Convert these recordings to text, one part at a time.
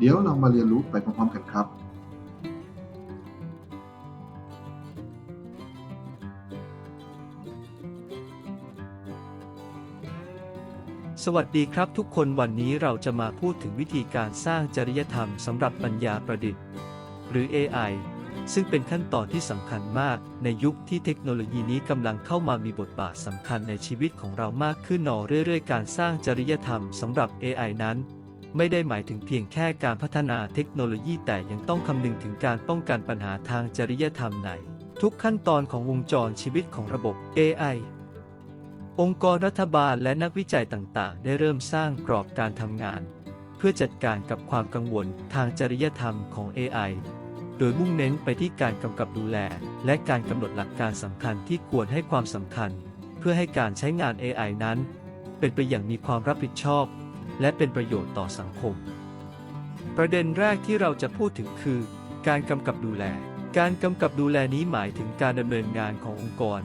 เดี๋ยวเรามาเรียนรู้ไปพร้อมๆกันครับ สวัสดีครับทุกคนวันนี้เราจะมาพูดถึงวิธีการสร้างจริยธรรมสำหรับปัญญาประดิษฐ์ หรือ AI ซึ่งเป็นขั้นตอนที่สำคัญมากในยุคที่เทคโนโลยีนี้กำลังเข้ามามีบทบาทสำคัญในชีวิตของเรามากขึ้นหนอเรื่อยๆ การสร้างจริยธรรมสำหรับ AI นั้น ไม่ได้หมายถึงเพียงแค่การพัฒนาเทคโนโลยีแต่ยังต้องคำนึงถึงการป้องกันปัญหาทางจริยธรรมในทุกขั้นตอนของวงจรชีวิตของระบบ AI องค์กรรัฐบาลและนักวิจัยต่างๆ ได้เริ่มสร้างกรอบการทำงาน เพื่อจัดการกับความกังวลทางจริยธรรมของ AI โดยมุ่งเน้นไปที่การกำกับดูแล และการกำหนดหลักการสำคัญที่ควรให้ความสำคัญ เพื่อให้การใช้งาน AI นั้น เป็นไปอย่างมีความรับผิดชอบ และเป็นประโยชน์ต่อสังคม ประเด็นแรกที่เราจะพูดถึงคือ การกำกับดูแล การกำกับดูแลนี้หมายถึงการดำเนินงานขององค์กร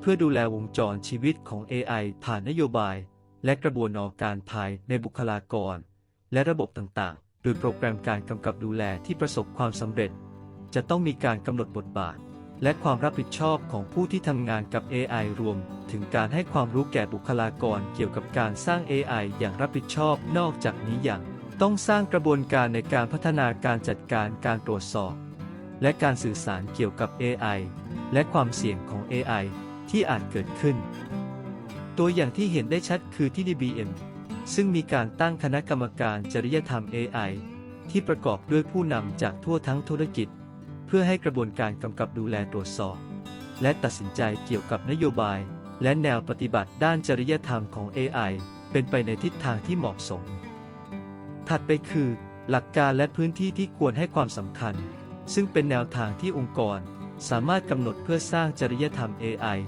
เพื่อดูแลวงจรชีวิตของ AI ผ่านนโยบาย และกระบวนการภายในบุคลากร และระบบต่างๆ โดยโปรแกรมการกำกับดูแลที่ประสบความสำเร็จ จะต้องมีการกำหนดบทบาท และความรับผิดชอบของผู้ที่ทำงานกับ AI รวม ถึงการให้ความรู้แก่บุคลากรเกี่ยวกับการสร้าง AI อย่างรับผิดชอบนอกจากนี้อย่าง ต้องสร้างกระบวนการในการพัฒนาการจัดการการตรวจสอบ และการสื่อสารเกี่ยวกับ AI และความเสี่ยงของ AI ที่อาจเกิดขึ้น ตัวอย่างที่เห็นได้ชัดคือที่ DBM ซึ่งมีการตั้งคณะกรรมการจริยธรรม AI ที่ประกอบด้วยผู้นำจากทั่วทั้งธุรกิจ เพื่อให้กระบวนการกำกับดูแลตรวจสอบ และตัดสินใจเกี่ยวกับนโยบาย และแนวปฏิบัติด้านจริยธรรมของ AI เป็นไปในทิศทางที่เหมาะสม ถัดไปคือ หลักการและพื้นที่ที่ควรให้ความสำคัญ ซึ่งเป็นแนวทางที่องค์กร สามารถกำหนดเพื่อสร้างจริยธรรม AI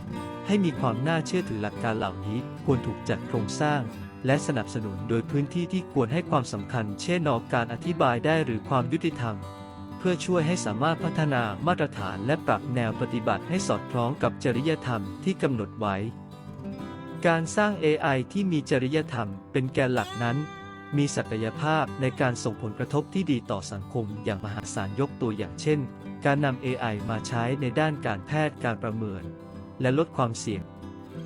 ให้มีความน่าเชื่อถือหลักการเหล่านี้ควรถูกจัดโครงสร้าง และสนับสนุนโดยพื้นที่ที่ควรให้ความสำคัญ เช่นนอกการอธิบายได้หรือความยุติธรรม เพื่อช่วยให้สามารถพัฒนามาตรฐานและปรับแนวปฏิบัติให้สอดคล้องกับจริยธรรมที่กำหนดไว้ การสร้าง AI ที่มีจริยธรรมเป็นแกนหลักนั้น มีศักยภาพในการส่งผลกระทบที่ดีต่อสังคมอย่างมหาศาลยกตัวอย่างเช่น การนำ AI มาใช้ในด้านการแพทย์การประเมิน และลดความเสี่ยง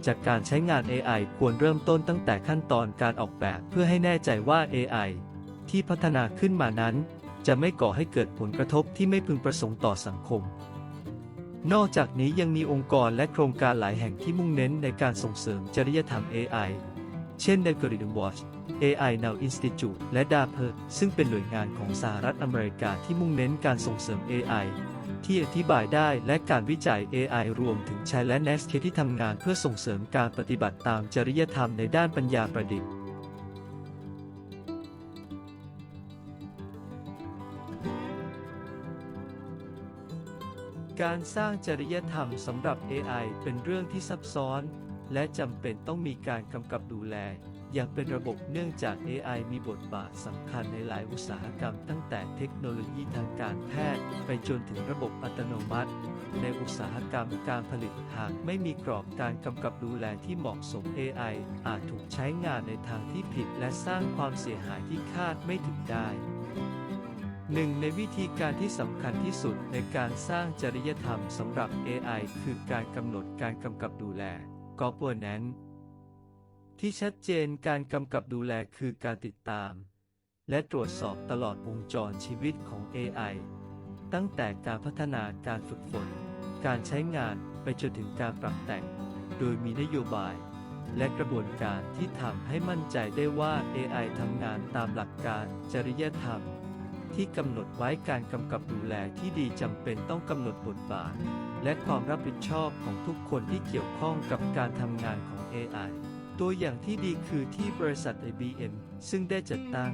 จากการใช้งาน AI ควรเริ่มต้นตั้งแต่ขั้นตอนการออกแบบเพื่อให้แน่ใจว่า AI ที่พัฒนาขึ้นมานั้น จะไม่ก่อให้เกิดผลกระทบที่ไม่พึงประสงค์ต่อสังคม นอกจากนี้ยังมีองค์กรและโครงการหลายแห่งที่มุ่งเน้นในการส่งเสริมจริยธรรม AI เช่น Algorithm Watch AI Now Institute และ DARPA ซึ่งเป็นหน่วยงานของสหรัฐอเมริกาที่มุ่งเน้นการส่งเสริม AI ที่อธิบายได้และการวิจัย AI รวมถึงใช้และ Nest ที่ทำงานเพื่อส่งเสริมการปฏิบัติตามจริยธรรมในด้านปัญญาประดิษฐ์ การสร้างจริยธรรมสำหรับ AI เป็นเรื่องที่ซับซ้อน และจำเป็นต้องมีการกำกับดูแล อย่างเป็นระบบเนื่องจาก AI มีบทบาทสำคัญในหลายอุตสาหกรรมตั้งแต่เทคโนโลยีทางการแพทย์ ไปจนถึงระบบอัตโนมัติ ในอุตสาหกรรมการผลิตหากไม่มีกรอบการกำกับดูแลที่เหมาะสม AI อาจถูกใช้งานในทางที่ผิด และสร้างความเสียหายที่คาดไม่ถึงได้ หนึ่งในวิธีการที่สำคัญที่สุดในการสร้างจริยธรรมสำหรับ AI คือการกำหนดการกำกับดูแล governance ที่ชัดเจนการกำกับดูแลคือการติดตาม และตรวจสอบตลอดวงจรชีวิตของ AI ตั้งแต่การพัฒนาการฝึกฝน การใช้งานไปจนถึงการปรับแต่ง โดยมีนโยบาย และกระบวนการที่ทำให้มั่นใจได้ว่า AI ทำงานตามหลักการจริยธรรม ที่กำหนดไว้การกำกับดูแลที่ดีจำเป็นต้องกำหนดบทบาท และความรับผิดชอบของทุกคนที่เกี่ยวข้องกับการทำงานของ AI ตัวอย่างที่ดีคือที่บริษัท IBM ซึ่งได้จัดตั้ง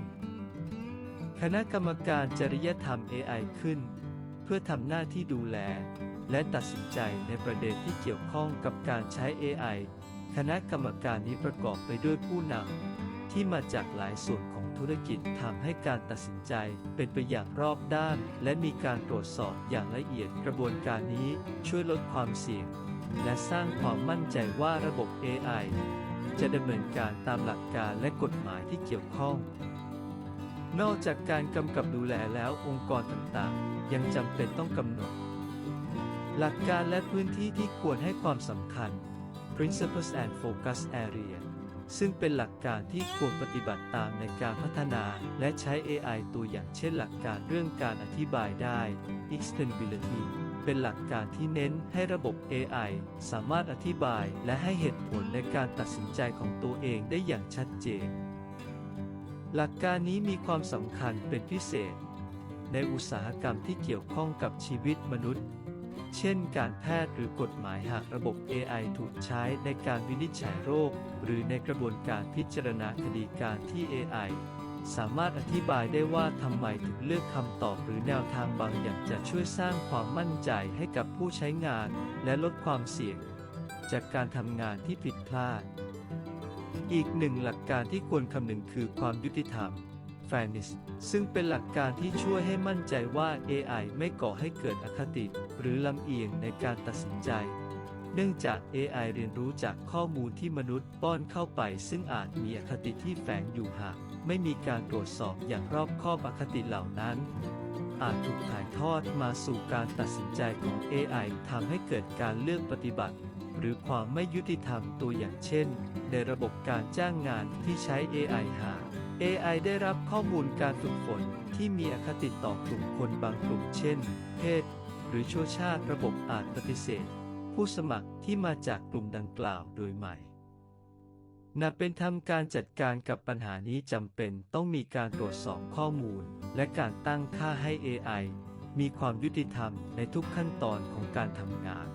คณะกรรมการจริยธรรม AI ขึ้น เพื่อทำหน้าที่ดูแล และตัดสินใจในประเด็นที่เกี่ยวข้องกับการใช้ AI คณะกรรมการนี้ประกอบไปด้วยผู้นำ ที่มาจากหลายส่วนของธุรกิจทำให้การตัดสินใจเป็นไปอย่างรอบด้าน และมีการตรวจสอบอย่างละเอียดกระบวนการนี้ช่วยลดความเสี่ยง และสร้างความมั่นใจว่าระบบ AI จะดำเนินการตามหลักการและกฎหมายที่เกี่ยวข้อง นอกจากการกำกับดูแลแล้วองค์กรต่างๆ ยังจำเป็นต้องกำหนด หลักการและพื้นที่ที่ควรให้ความสำคัญ Principles and Focus Area ซึ่งเป็นหลักการที่ควรปฏิบัติตามในการพัฒนาและใช้ AI ตัวอย่างเช่นหลักการเรื่องการอธิบายได้ Explainability เป็นหลักการที่เน้นให้ระบบ AI สามารถอธิบายและให้เหตุผลในการตัดสินใจของตัวเองได้อย่างชัดเจน หลักการนี้มีความสำคัญเป็นพิเศษ ในอุตสาหกรรมที่เกี่ยวข้องกับชีวิตมนุษย์ เช่นการแพทย์หรือกฎหมายหากระบบ AI ถูกใช้ในการวินิจฉัยโรค หรือในกระบวนการพิจารณาคดีการที่ AI สามารถอธิบายได้ว่าทำไมถึงเลือกคำตอบหรือแนวทางบางอย่างจะช่วยสร้างความมั่นใจให้กับผู้ใช้งาน และลดความเสี่ยง จากการทำงานที่ผิดพลาด อีกหนึ่งหลักการที่ควรคำนึงคือความยุติธรรม Fairness ซึ่งเป็นหลักการที่ช่วยให้มั่นใจว่า AI ไม่ก่อให้เกิดอคติ หรือลำเอียงในการตัดสินใจ เนื่องจาก AI เรียนรู้จากข้อมูลที่มนุษย์ป้อนเข้าไป ซึ่งอาจมีอคติที่แฝงอยู่หากไม่มีการตรวจสอบอย่างรอบคอบอคติเหล่านั้น อาจถูกถ่ายทอดมาสู่การตัดสินใจของ AI ทำให้เกิดการเลือกปฏิบัติ หรือความไม่ยุติธรรมตัวอย่างเช่น ในระบบการจ้างงานที่ใช้ AI หาก AI ได้รับข้อมูลการฝึกฝนที่มีอคติต่อกลุ่มคนบางกลุ่มเช่น เพศ หรือชั่วชาติระบบอาจปฏิเสธ ผู้สมัครที่มาจากกลุ่มดังกล่าวโดยใหม่นับเป็นทำการจัดการกับปัญหานี้จำเป็นต้องมีการตรวจสอบข้อมูล และการตั้งค่าให้ AI มีความยุติธรรมในทุกขั้นตอนของการทำงาน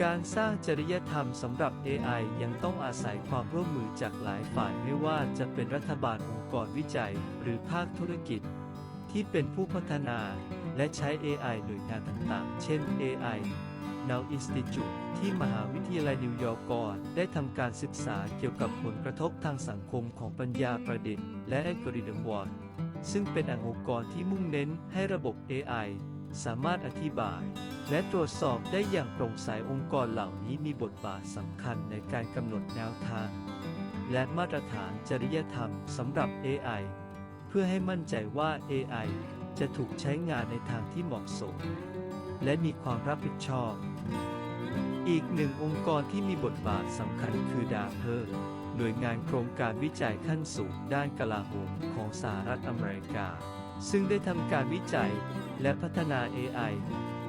การสร้างจริยธรรมสำหรับ AI ยังต้องอาศัยความร่วมมือจากหลายฝ่ายไม่ว่าจะเป็นรัฐบาลองค์กรวิจัย หรือภาคธุรกิจ ที่เป็นผู้พัฒนา และใช้ AI หน่วยงานต่างๆ เช่น AI Now Institute ที่มหาวิทยาลัยนิวยอร์กก่อนได้ทำการศึกษาเกี่ยวกับผลกระทบทางสังคมของปัญญาประดิษฐ์และ Algorithm War ซึ่งเป็นองค์กรที่มุ่งเน้นให้ระบบ AI สามารถอธิบาย และตรวจสอบได้อย่างโปร่งใสองค์กรเหล่านี้มีบทบาทสำคัญในการกำหนดแนวทาง และมาตรฐานจริยธรรมสำหรับ AI เพื่อให้มั่นใจว่า AI จะถูกใช้งานในทางที่เหมาะสม และมีความรับผิดชอบ อีกหนึ่งองค์กรที่มีบทบาทสำคัญคือดาเพอร์หน่วยงานโครงการวิจัยขั้นสูงด้านกลาโหมของสหรัฐอเมริกา ซึ่งได้ทำการวิจัยและพัฒนา AI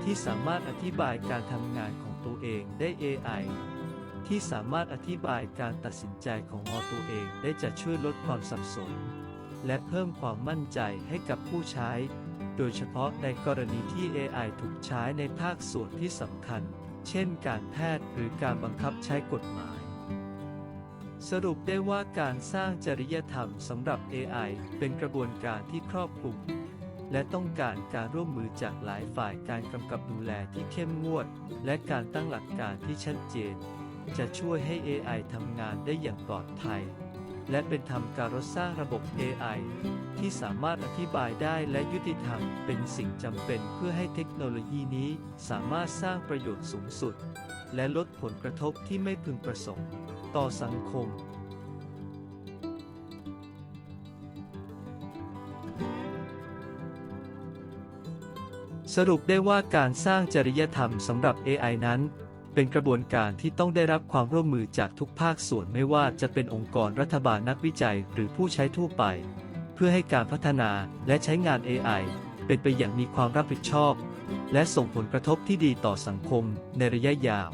ที่สามารถอธิบายการทำงานของตัวเองได้ AI ที่สามารถอธิบายการตัดสินใจของมอตัวเองได้จะช่วยลดความสับสน และเพิ่มความมั่นใจให้กับผู้ใช้ โดยเฉพาะในกรณีที่ AI ถูกใช้ในภาคส่วนที่สำคัญ เช่นการแพทย์หรือการบังคับใช้กฎหมาย สรุปได้ว่าการสร้างจริยธรรมสำหรับ AI เป็นกระบวนการที่ครอบคลุม และต้องการการร่วมมือจากหลายฝ่ายการกำกับดูแลที่เข้มงวด และการตั้งหลักการที่ชัดเจน จะช่วยให้ AI ทำงานได้อย่างปลอดภัย และเป็นธรรมการสร้างระบบ AI ที่สามารถอธิบายได้และยุติธรรมเป็นสิ่งจำเป็นเพื่อให้เทคโนโลยีนี้สามารถสร้างประโยชน์สูงสุด และลดผลกระทบที่ไม่พึงประสงค์ ต่อสังคมสรุปได้ว่าการสร้างจริยธรรมสำหรับ AI นั้น เป็นกระบวนการที่ต้องได้รับความร่วมมือจากทุกภาคส่วนไม่ว่าจะเป็นองค์กรรัฐบาลนักวิจัยหรือผู้ใช้ทั่วไป เพื่อให้การพัฒนาและใช้งาน AI เป็นไปอย่างมีความรับผิดชอบ และส่งผลกระทบที่ดีต่อสังคมในระยะยาว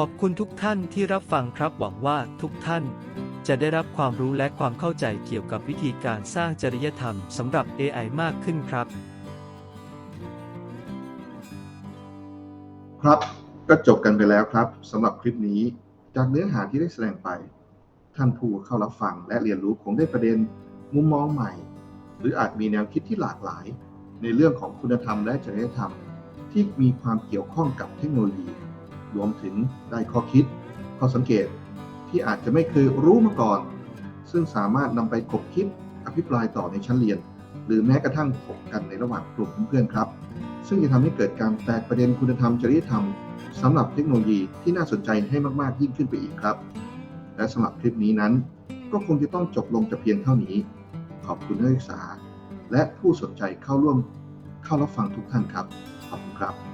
ขอบคุณทุกท่านที่รับฟังครับหวังว่าทุกท่าน จะได้รับความรู้และความเข้าใจเกี่ยวกับวิธีการสร้างจริยธรรมสำหรับ AI มากขึ้นครับ ครับก็จบกันไปแล้วครับสำหรับคลิปนี้จากเนื้อหาที่ได้แสดงไป ท่านผู้เข้ารับฟังและเรียนรู้คงได้ประเด็นมุมมองใหม่ หรืออาจมีแนวคิดที่หลากหลาย ในเรื่องของคุณธรรมและจริยธรรม ที่มีความเกี่ยวข้องกับเทคโนโลยี รวมถึงได้ข้อคิด ข้อสังเกตที่อาจจะไม่เคยรู้มาก่อน ซึ่งสามารถนำไปคบคิดอภิปรายต่อในชั้นเรียน หรือแม้กระทั่งถกกันในระหว่างกลุ่มเพื่อนๆครับ ซึ่งจะทำให้เกิดการแตกประเด็นคุณธรรมจริยธรรมสำหรับเทคโนโลยีที่น่าสนใจให้มากๆยิ่งขึ้นไปอีกครับ และสำหรับคลิปนี้นั้น ก็คงจะต้องจบลงแต่เพียงเท่านี้ ขอบคุณนักศึกษา และผู้สนใจเข้าร่วมเข้ารับฟังทุกท่านครับ ขอบคุณครับ